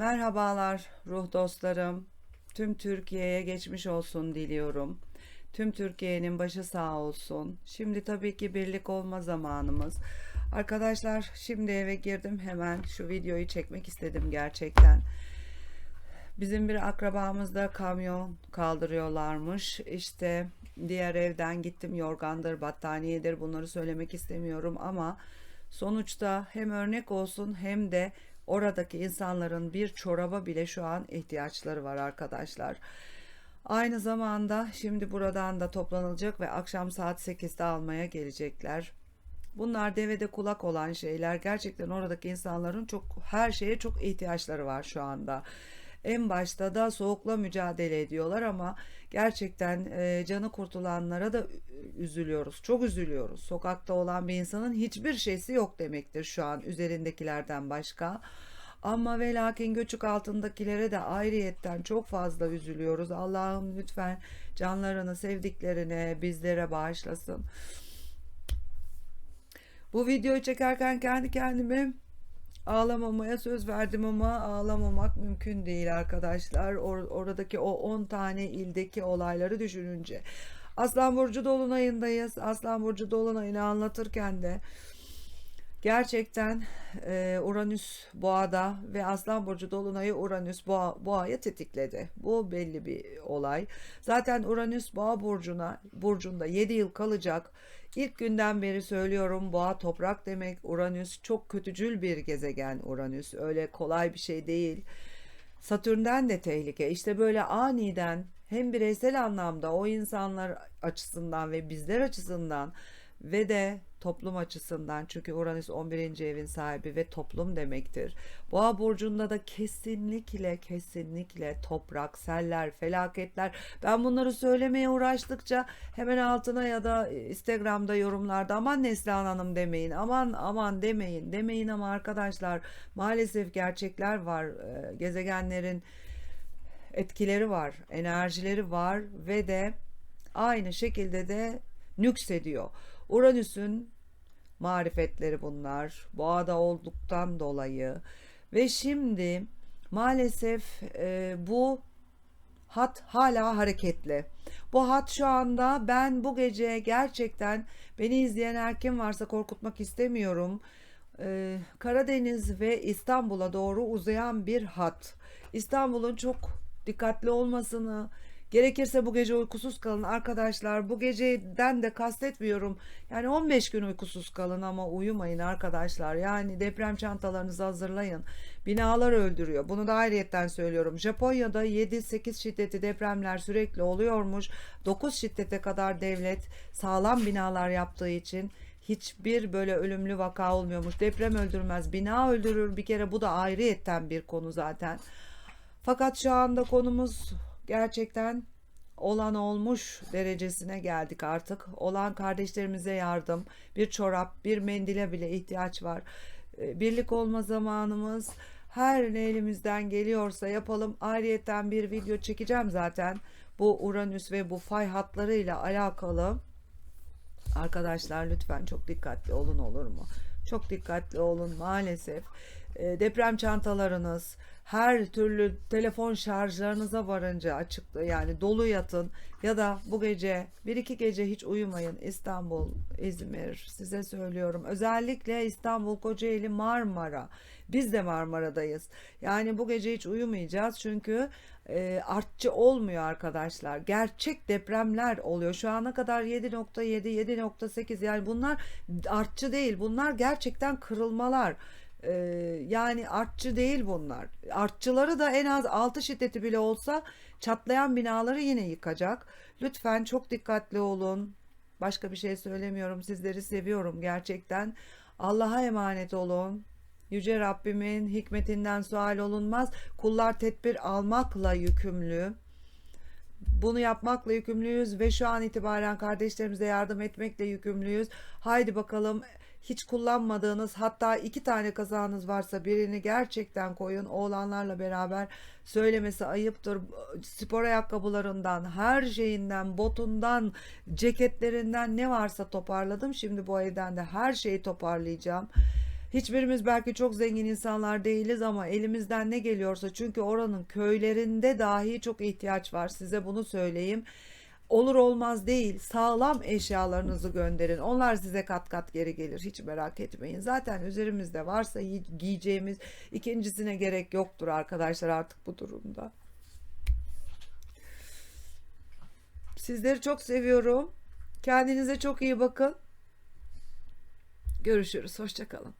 Merhabalar ruh dostlarım. Tüm Türkiye'ye geçmiş olsun diliyorum. Tüm Türkiye'nin başı sağ olsun. Şimdi tabii ki birlik olma zamanımız. Arkadaşlar şimdi eve girdim hemen şu videoyu çekmek istedim gerçekten. Bizim bir akrabamız da kamyon kaldırıyorlarmış. İşte diğer evden gittim yorgandır, battaniyedir bunları söylemek istemiyorum ama sonuçta hem örnek olsun hem de oradaki insanların bir çoraba bile şu an ihtiyaçları var arkadaşlar. Aynı zamanda şimdi buradan da toplanılacak ve akşam saat 8'de almaya gelecekler. Bunlar devede kulak olan şeyler. Gerçekten oradaki insanların çok her şeye çok ihtiyaçları var şu anda. En başta da soğukla mücadele ediyorlar ama gerçekten e, canı kurtulanlara da üzülüyoruz. Çok üzülüyoruz. Sokakta olan bir insanın hiçbir şeysi yok demektir şu an üzerindekilerden başka. Ama ve lakin göçük altındakilere de ayrıyetten çok fazla üzülüyoruz. Allah'ım lütfen canlarını sevdiklerine bizlere bağışlasın. Bu videoyu çekerken kendi kendime ağlamamaya söz verdim ama ağlamamak mümkün değil arkadaşlar. Or- oradaki o 10 tane ildeki olayları düşününce. Aslan Burcu Dolunay'ındayız. Aslan Burcu Dolunay'ını anlatırken de gerçekten e, Uranüs Boğa'da ve Aslan Burcu Dolunay'ı Uranüs Boğa, Boğa'ya tetikledi. Bu belli bir olay. Zaten Uranüs Boğa Burcu'na Burcu'nda 7 yıl kalacak. İlk günden beri söylüyorum boğa toprak demek. Uranüs çok kötücül bir gezegen Uranüs. Öyle kolay bir şey değil. Satürn'den de tehlike. İşte böyle aniden hem bireysel anlamda o insanlar açısından ve bizler açısından ve de toplum açısından çünkü Uranüs 11. evin sahibi ve toplum demektir. Boğa burcunda da kesinlikle kesinlikle toprak, seller, felaketler. Ben bunları söylemeye uğraştıkça hemen altına ya da Instagram'da yorumlarda aman Neslihan Hanım demeyin, aman aman demeyin, demeyin ama arkadaşlar maalesef gerçekler var. Ee, gezegenlerin etkileri var, enerjileri var ve de aynı şekilde de nüksediyor. Uranüs'ün marifetleri bunlar. Boğada olduktan dolayı ve şimdi maalesef e, bu hat hala hareketli. Bu hat şu anda ben bu gece gerçekten beni izleyen her kim varsa korkutmak istemiyorum. Ee, Karadeniz ve İstanbul'a doğru uzayan bir hat. İstanbul'un çok dikkatli olmasını, Gerekirse bu gece uykusuz kalın arkadaşlar. Bu geceden de kastetmiyorum. Yani 15 gün uykusuz kalın ama uyumayın arkadaşlar. Yani deprem çantalarınızı hazırlayın. Binalar öldürüyor. Bunu da ayrıyetten söylüyorum. Japonya'da 7-8 şiddeti depremler sürekli oluyormuş. 9 şiddete kadar devlet sağlam binalar yaptığı için hiçbir böyle ölümlü vaka olmuyormuş. Deprem öldürmez, bina öldürür. Bir kere bu da ayrıyetten bir konu zaten. Fakat şu anda konumuz gerçekten olan olmuş derecesine geldik artık. Olan kardeşlerimize yardım, bir çorap, bir mendile bile ihtiyaç var. Ee, birlik olma zamanımız her ne elimizden geliyorsa yapalım. Ayrıyeten bir video çekeceğim zaten. Bu Uranüs ve bu fay hatlarıyla alakalı. Arkadaşlar lütfen çok dikkatli olun olur mu? Çok dikkatli olun maalesef. E, deprem çantalarınız, her türlü telefon şarjlarınıza varınca açıkta yani dolu yatın ya da bu gece bir iki gece hiç uyumayın. İstanbul, İzmir size söylüyorum. Özellikle İstanbul, Kocaeli, Marmara. Biz de Marmara'dayız. Yani bu gece hiç uyumayacağız çünkü e, artçı olmuyor arkadaşlar. Gerçek depremler oluyor. Şu ana kadar 7.7 7.8 yani bunlar artçı değil. Bunlar gerçekten kırılmalar ee, yani artçı değil bunlar. Artçıları da en az 6 şiddeti bile olsa çatlayan binaları yine yıkacak. Lütfen çok dikkatli olun. Başka bir şey söylemiyorum. Sizleri seviyorum gerçekten. Allah'a emanet olun. Yüce Rabbimin hikmetinden sual olunmaz. Kullar tedbir almakla yükümlü. Bunu yapmakla yükümlüyüz ve şu an itibaren kardeşlerimize yardım etmekle yükümlüyüz. Haydi bakalım hiç kullanmadığınız hatta iki tane kazağınız varsa birini gerçekten koyun. Oğlanlarla beraber söylemesi ayıptır. Spor ayakkabılarından, her şeyinden, botundan, ceketlerinden ne varsa toparladım. Şimdi bu evden de her şeyi toparlayacağım. Hiçbirimiz belki çok zengin insanlar değiliz ama elimizden ne geliyorsa çünkü oranın köylerinde dahi çok ihtiyaç var. Size bunu söyleyeyim. Olur olmaz değil. Sağlam eşyalarınızı gönderin. Onlar size kat kat geri gelir. Hiç merak etmeyin. Zaten üzerimizde varsa giy- giyeceğimiz ikincisine gerek yoktur arkadaşlar artık bu durumda. Sizleri çok seviyorum. Kendinize çok iyi bakın. Görüşürüz. Hoşça kalın.